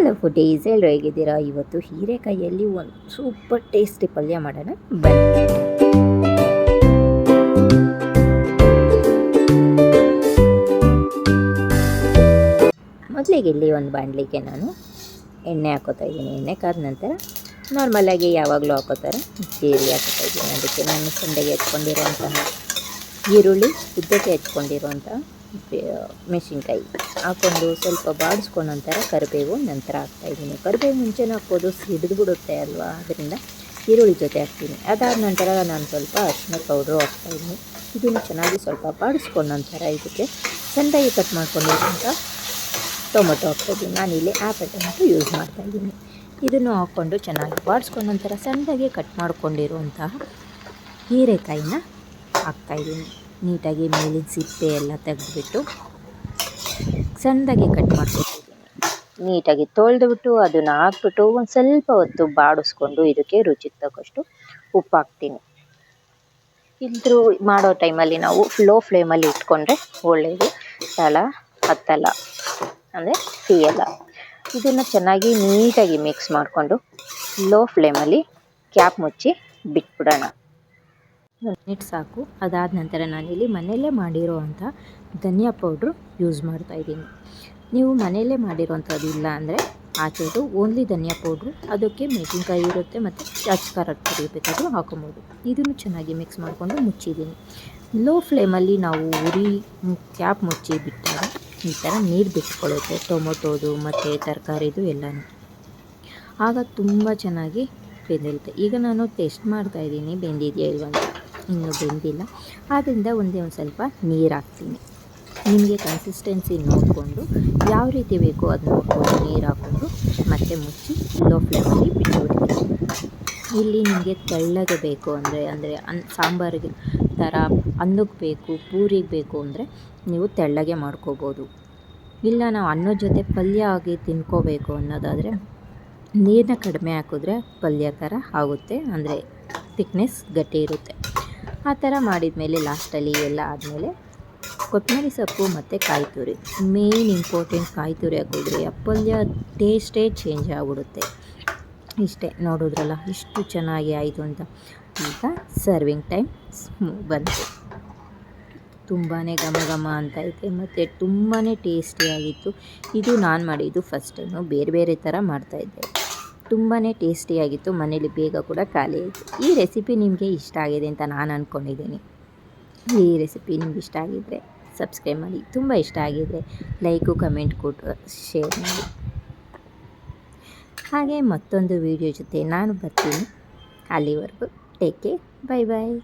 Hello foodies ಎಲ್ಲರೂ ಹೇಗಿದ್ದೀರಾ? ಇವತ್ತು ಹೀರೆಕಾಯಿಯಲ್ಲಿ ಒಂದು ಸೂಪರ್ ಟೇಸ್ಟಿ ಪಲ್ಯ ಮಾಡೋಣ. ಬನ್ನಿ. ಮೊದಲಿಗೆ ಇಲ್ಲಿ ಒಂದು ಬಾಣಲಿಗೆ ನಾನು ಎಣ್ಣೆ ಹಾಕೋತಾ ಇದ್ದೀನಿ. ಎಣ್ಣೆ ಕಾದ ನಂತರ ನಾರ್ಮಲಾಗಿ ಯಾವಾಗಲೂ ಹಾಕೋತಾರೆ. ಜೀರಿಗೆ ಹಾಕೋತಾ ಇದ್ದೀನಿ. ಅದಕ್ಕೆ ನಾನು ಸಂಡೆಗೆ ಈರುಳ್ಳಿ, ಉದ್ದಕ್ಕೆ ಹೆಚ್ಕೊಂಡಿರುವಂಥ ಮೆಣಸಿನ್ಕಾಯಿ ಹಾಕ್ಕೊಂಡು ಸ್ವಲ್ಪ ಬಾಡಿಸ್ಕೊಂಡು ನಂತರ ಕರಿಬೇವು ನಂತರ ಹಾಕ್ತಾಯಿದ್ದೀನಿ ಕರಿಬೇವು ಮುಂಚೆನೇ ಹಾಕ್ಬೋದು, ಹಿಡಿದು ಬಿಡುತ್ತೆ ಅಲ್ವಾ? ಅದರಿಂದ ಈರುಳ್ಳಿ ಜೊತೆ ಹಾಕ್ತೀನಿ. ಅದಾದ ನಂತರ ನಾನು ಸ್ವಲ್ಪ ಅರಿಶಿನ ಪೌಡ್ರು ಹಾಕ್ತಾಯಿದ್ದೀನಿ ಇದನ್ನು ಚೆನ್ನಾಗಿ ಸ್ವಲ್ಪ ಬಾಡಿಸ್ಕೊಂಡು ನಂತರ ಇದಕ್ಕೆ ಸಣ್ಣದಾಗಿ ಕಟ್ ಮಾಡ್ಕೊಂಡಿರುವಂಥ ಟೊಮೊಟೊ ಹಾಕ್ತಾಯಿದ್ದೀನಿ ನಾನಿಲ್ಲಿ ಆ್ಯಪಲ್ ಟೊಮೊಟೊ ಯೂಸ್ ಮಾಡ್ತಾಯಿದ್ದೀನಿ ಇದನ್ನು ಹಾಕ್ಕೊಂಡು ಚೆನ್ನಾಗಿ ಬಾಡಿಸ್ಕೊಂಡ ನಂತರ ಸಣ್ಣದಾಗಿ ಕಟ್ ಮಾಡ್ಕೊಂಡಿರುವಂತಹ ಹೀರೆಕಾಯಿನ ಹಾಕ್ತಾಯಿದ್ದೀನಿ ನೀಟಾಗಿ ಮೇಲಿನ ಸಿಪ್ಪೆ ಎಲ್ಲ ತೆಗೆದುಬಿಟ್ಟು ಸಣ್ಣದಾಗಿ ಕಟ್ ಮಾಡ್ಕೊತಿದ್ದೀನಿ ನೀಟಾಗಿ ತೊಳೆದುಬಿಟ್ಟು ಅದನ್ನು ಹಾಕ್ಬಿಟ್ಟು ಒಂದು ಸ್ವಲ್ಪ ಹೊತ್ತು ಬಾಡಿಸ್ಕೊಂಡು ಇದಕ್ಕೆ ರುಚಿ ತಕ್ಕಷ್ಟು ಉಪ್ಪು ಹಾಕ್ತೀನಿ. ಇದ್ರೂ ಮಾಡೋ ಟೈಮಲ್ಲಿ ನಾವು ಲೋ ಫ್ಲೇಮಲ್ಲಿ ಇಟ್ಕೊಂಡ್ರೆ ಒಳ್ಳೆಯದು ತಳ ಹತ್ತಲ್ಲ ಅಂದರೆ ಸಿಯಲ್ಲ ಇದನ್ನು ಚೆನ್ನಾಗಿ ನೀಟಾಗಿ ಮಿಕ್ಸ್ ಮಾಡಿಕೊಂಡು ಲೋ ಫ್ಲೇಮಲ್ಲಿ ಕ್ಯಾಪ್ ಮುಚ್ಚಿ ಬಿಟ್ಬಿಡೋಣ. ಮಿನಿಟ್ ಸಾಕು. ಅದಾದ ನಂತರ ನಾನಿಲ್ಲಿ ಮನೆಯಲ್ಲೇ ಮಾಡಿರೋವಂಥ ಧನಿಯಾ ಪೌಡ್ರು ಯೂಸ್ ಮಾಡ್ತಾಯಿದ್ದೀನಿ ನೀವು ಮನೆಯಲ್ಲೇ ಮಾಡಿರೋವಂಥದ್ದು ಇಲ್ಲ ಅಂದರೆ ಆಚೆದು ಓನ್ಲಿ ಧನಿಯಾ ಪೌಡ್ರು. ಅದಕ್ಕೆ ಮೆಣಸಿನ್ಕಾಯಿ ಇರುತ್ತೆ ಮತ್ತು ಅಚ್ಕಾರ ಪುಡಿ ಬೇಕಾದರೂ ಹಾಕೊಬೋದು. ಇದನ್ನು ಚೆನ್ನಾಗಿ ಮಿಕ್ಸ್ ಮಾಡಿಕೊಂಡು ಮುಚ್ಚಿದ್ದೀನಿ. ಲೋ ಫ್ಲೇಮಲ್ಲಿ ನಾವು ಉರಿ, ಕ್ಯಾಪ್ ಮುಚ್ಚಿ ಬಿಟ್ಟಾಗ ಈ ಥರ ನೀರು ಬಿಟ್ಕೊಳ್ಳುತ್ತೆ. ಟೊಮೊಟೊದು ಮತ್ತು ತರಕಾರಿದು ಎಲ್ಲನೂ. ಆಗ ತುಂಬ ಚೆನ್ನಾಗಿ ಬೆಂದಿರುತ್ತೆ. ಈಗ ನಾನು ಟೇಸ್ಟ್ ಮಾಡ್ತಾಯಿದ್ದೀನಿ ಬೆಂದಿದೆಯಾ ಇಲ್ವ ಅಂತ. ಇನ್ನೂ ಬೆಂದಿಲ್ಲ. ಆದ್ದರಿಂದ ಒಂದೇ ಒಂದು ಸ್ವಲ್ಪ ನೀರು ಹಾಕ್ತೀನಿ ನಿಮಗೆ ಕನ್ಸಿಸ್ಟೆನ್ಸಿ ನೋಡಿಕೊಂಡು ಯಾವ ರೀತಿ ಬೇಕೋ ಅದು ನೋಡಿಕೊಂಡು ನೀರು ಹಾಕ್ಕೊಂಡು ಮತ್ತೆ ಮುಚ್ಚಿ ಲೋ ಫ್ಲೇಮಲ್ಲಿ ಬಿಟ್ಟುಬಿಡ್ತೀನಿ. ಇಲ್ಲಿ ನಿಮಗೆ ತೆಳ್ಳಗೆ ಬೇಕು ಅಂದರೆ ಅಂದರೆ ಅನ್ ಸಾಂಬಾರಿಗೆ ಥರ ಅನ್ನಕ್ಕೆ ಬೇಕು, ಪೂರಿಗೆ ಬೇಕು ಅಂದರೆ ನೀವು ತೆಳ್ಳಗೆ ಮಾಡ್ಕೋಬೋದು. ಇಲ್ಲ ನಾವು ಅನ್ನದ ಜೊತೆ ಪಲ್ಯ ಆಗಿ ತಿನ್ಕೋಬೇಕು ಅನ್ನೋದಾದರೆ ನೀರನ್ನ ಕಡಿಮೆ ಹಾಕಿದ್ರೆ ಪಲ್ಯ ಥರ ಆಗುತ್ತೆ, ಅಂದರೆ ತಿಕ್ನೆಸ್ ಗಟ್ಟಿ ಇರುತ್ತೆ. ಆ ಥರ ಮಾಡಿದ ಮೇಲೆ ಲಾಸ್ಟಲ್ಲಿ ಎಲ್ಲ ಆದಮೇಲೆ ಕೊತ್ತಂಬರಿ ಸೊಪ್ಪು ಮತ್ತು ಕಾಯಿ ತುರಿ ಮೇನ್ ಇಂಪಾರ್ಟೆಂಟ್ ಕಾಯಿ ತುರಿ ಹಾಕಿದ್ರೆ ಅಪ್ಪಲ್ಯ ಪಲ್ಯ ಟೇಸ್ಟೇ ಚೇಂಜ್ ಆಗಿಬಿಡುತ್ತೆ. ಇಷ್ಟೇ ನೋಡಿದ್ರಲ್ಲ, ಇಷ್ಟು ಚೆನ್ನಾಗಿ ಆಯಿತು ಅಂತ. ಈಗ ಸರ್ವಿಂಗ್ ಟೈಮ್ ಬಂತು. ತುಂಬಾ ಘಮ ಘಮ ಅಂತ ಐತೆ, ಮತ್ತು ತುಂಬಾ ಟೇಸ್ಟಿಯಾಗಿತ್ತು ಇದು ನಾನು ಮಾಡಿದ್ದು ಫಸ್ಟ್ ಟೈಮು ಬೇರೆ ಬೇರೆ ಥರ ಮಾಡ್ತಾಯಿದ್ದೆ ತುಂಬಾ ಟೇಸ್ಟಿಯಾಗಿತ್ತು ಮನೇಲಿ ಬೇಗ ಕೂಡ ಖಾಲಿ ಆಯಿತು. ಈ ರೆಸಿಪಿ ನಿಮಗೆ ಇಷ್ಟ ಆಗಿದೆ ಅಂತ ನಾನು ಅಂದ್ಕೊಂಡಿದ್ದೀನಿ ಈ ರೆಸಿಪಿ ನಿಮ್ಗೆ ಇಷ್ಟ ಆಗಿದ್ದರೆ ಸಬ್ಸ್ಕ್ರೈಬ್ ಮಾಡಿ. ತುಂಬ ಇಷ್ಟ ಆಗಿದ್ದರೆ ಲೈಕು ಕಮೆಂಟ್ ಕೊಟ್ಟು ಶೇರ್ ಮಾಡಿ. ಹಾಗೆ ಮತ್ತೊಂದು ವೀಡಿಯೋ ಜೊತೆ ನಾನು ಬರ್ತೀನಿ. ಅಲ್ಲಿವರೆಗೂ ಟೇಕ್ ಕೇರ್ ಬೈ ಬಾಯ್